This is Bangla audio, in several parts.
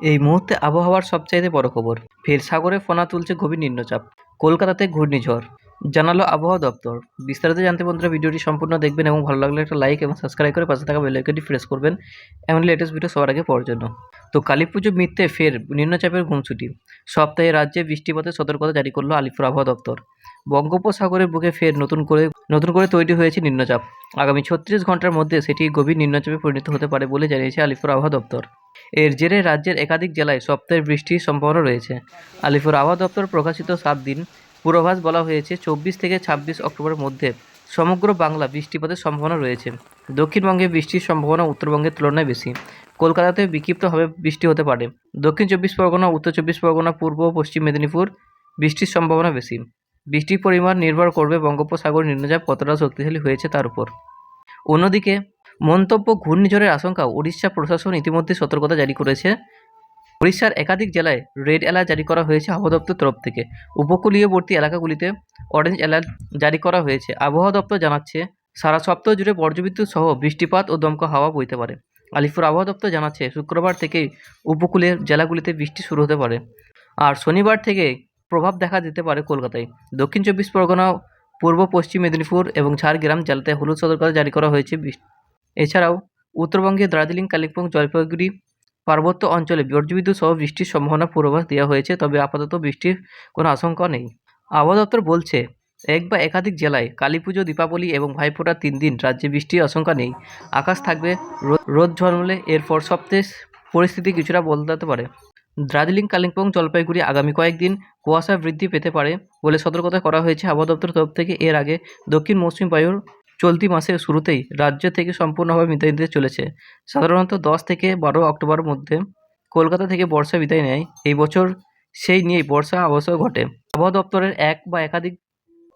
এই মুহূর্তে আবহাওয়ার সবচাইতে বড় খবর ফের সাগরে ফোনা তুলছে গভীর নিম্নচাপ কলকাতাতে ঘূর্ণিঝড়। জানালো আবহাওয়া দপ্তর। বিস্তারিত জানতে বন্ধুরা ভিডিওটি সম্পূর্ণ দেখবেন এবং ভালো লাগলে একটা লাইক এবং সাবস্ক্রাইব করে পাশে থাকা বেলাইকনটি প্রেস করবেন। এমন লেটেস্ট ভিডিও সবার আগে পাওয়ার জন্য। তো কালী পুজো মিথ্যে ফের নিম্নচাপের ঘুমছুটি। সপ্তাহে রাজ্যে বৃষ্টিপাতের সতর্কতা জারি করল আলিপুর আবহাওয়া দপ্তর। বঙ্গোপসাগরের বুকে ফের নতুন করে নতুন করে তৈরি হয়েছে নিম্নচাপ। আগামী ছত্রিশ ঘণ্টার মধ্যে সেটি গভীর নিম্নচাপে পরিণত হতে পারে বলে জানিয়েছে আলিপুর আবহাওয়া দপ্তর। এর জেরে রাজ্যের একাধিক জেলায় সপ্তাহের বৃষ্টির সম্ভাবনা রয়েছে। আলিপুর আবহাওয়া দপ্তর প্রকাশিত সাত দিন পূর্বাভাস বলা হয়েছে চব্বিশ থেকে ছাব্বিশ অক্টোবরের মধ্যে সমগ্র বাংলা বৃষ্টিপাতের সম্ভাবনা রয়েছে। দক্ষিণবঙ্গে বৃষ্টির সম্ভাবনা উত্তরবঙ্গের তুলনায় বেশি। কলকাতাতে বিক্ষিপ্তভাবে বৃষ্টি হতে পারে। দক্ষিণ চব্বিশ পরগনা, উত্তর চব্বিশ পরগনা, পূর্ব ও পশ্চিম মেদিনীপুর বৃষ্টির সম্ভাবনা বেশি। বৃষ্টির পরিমাণ নির্ভর করবে বঙ্গোপসাগর নিম্নচাপ কতটা শক্তিশালী হয়েছে তার উপর। অন্যদিকে মন্তব্য ঘূর্ণিঝড়ের আশঙ্কা উড়িষ্যা প্রশাসন ইতিমধ্যে সতর্কতা জারি করেছে। উড়িষ্যার একাধিক জেলায় রেড অ্যালার্ট জারি করা হয়েছে আবহাওয়া দপ্তর তরফ থেকে। উপকূলীয়বর্তী এলাকাগুলিতে অরেঞ্জ অ্যালার্ট জারি করা হয়েছে। আবহাওয়া দপ্তর জানাচ্ছে, সারা সপ্তাহ জুড়ে বজ্রবিদ্যুৎ সহ বৃষ্টিপাত ও দমকা হাওয়া বইতে পারে। আলিপুর আবহাওয়া দপ্তর জানাচ্ছে, শুক্রবার থেকেই উপকূলের জেলাগুলিতে বৃষ্টি শুরু হতে পারে। আর শনিবার থেকে প্রভাব দেখা দিতে পারে কলকাতায়। দক্ষিণ চব্বিশ পরগনা, পূর্ব পশ্চিম মেদিনীপুর এবং ঝাড়গ্রাম জেলাতে হলুদ সতর্কতা জারি করা হয়েছে এছাড়াও উত্তরবঙ্গে দার্জিলিং, কালিম্পং, জলপাইগুড়ি পার্বত্য অঞ্চলে বজ্রবিদ্যুৎ সহ বৃষ্টির সম্ভাবনা পূর্বাভাস দেওয়া হয়েছে, তবে আপাতত বৃষ্টির কোনো আশঙ্কা নেই। আবহাওয়া দপ্তর বলছে, এক বা একাধিক জেলায় কালী পুজো দীপাবলি এবং ভাইফোঁটার তিন দিন রাজ্যে বৃষ্টির আশঙ্কা নেই। আকাশ থাকবে রোদ ঝলমলে, এরপর সপ্তাহে পরিস্থিতি কিছুটা বদলাতে পারে। দার্জিলিং, কালিম্পং, জলপাইগুড়ি আগামী কয়েকদিন কুয়াশা বৃদ্ধি পেতে পারে বলে সতর্কতা করা হয়েছে আবহাওয়া দপ্তর তরফ থেকে। এর আগে দক্ষিণ মৌসুমী বায়ুর চলতি মাসের শুরুতেই রাজ্য থেকে সম্পূর্ণভাবে বিদায় নিতে চলেছে। সাধারণত দশ থেকে বারো অক্টোবরের মধ্যে কলকাতা থেকে বর্ষা বিদায় নেয়। এই বছর সেই নিয়েই বর্ষা অবশ্য ঘটে। আবহাওয়া দপ্তরের এক বা একাধিক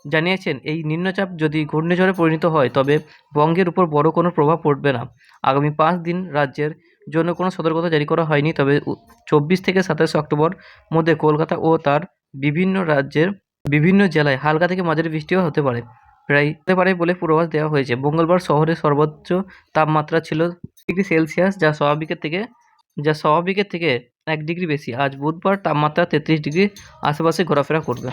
জানিয়েছেন, এই নিম্নচাপ যদি ঘূর্ণিঝড়ে পরিণত হয়, তবে বঙ্গের উপর বড় কোনো প্রভাব পড়বে না। আগামী পাঁচ দিন রাজ্যের জন্য কোনো সতর্কতা জারি করা হয়নি, তবে চব্বিশ থেকে সাতাশে অক্টোবর মধ্যে কলকাতা ও তার বিভিন্ন রাজ্যের বিভিন্ন জেলায় হালকা থেকে মাঝারি বৃষ্টিও হতে পারে। প্রায় হতে পারে বলে পূর্বাভাস দেওয়া হয়েছে। মঙ্গলবার শহরের সর্বোচ্চ তাপমাত্রা ছিল ডিগ্রি সেলসিয়াস, যা স্বাভাবিকের থেকে, যা স্বাভাবিকের থেকে এক ডিগ্রি বেশি। আজ বুধবার তাপমাত্রা তেত্রিশ ডিগ্রি আশেপাশে ঘোরাফেরা করবে।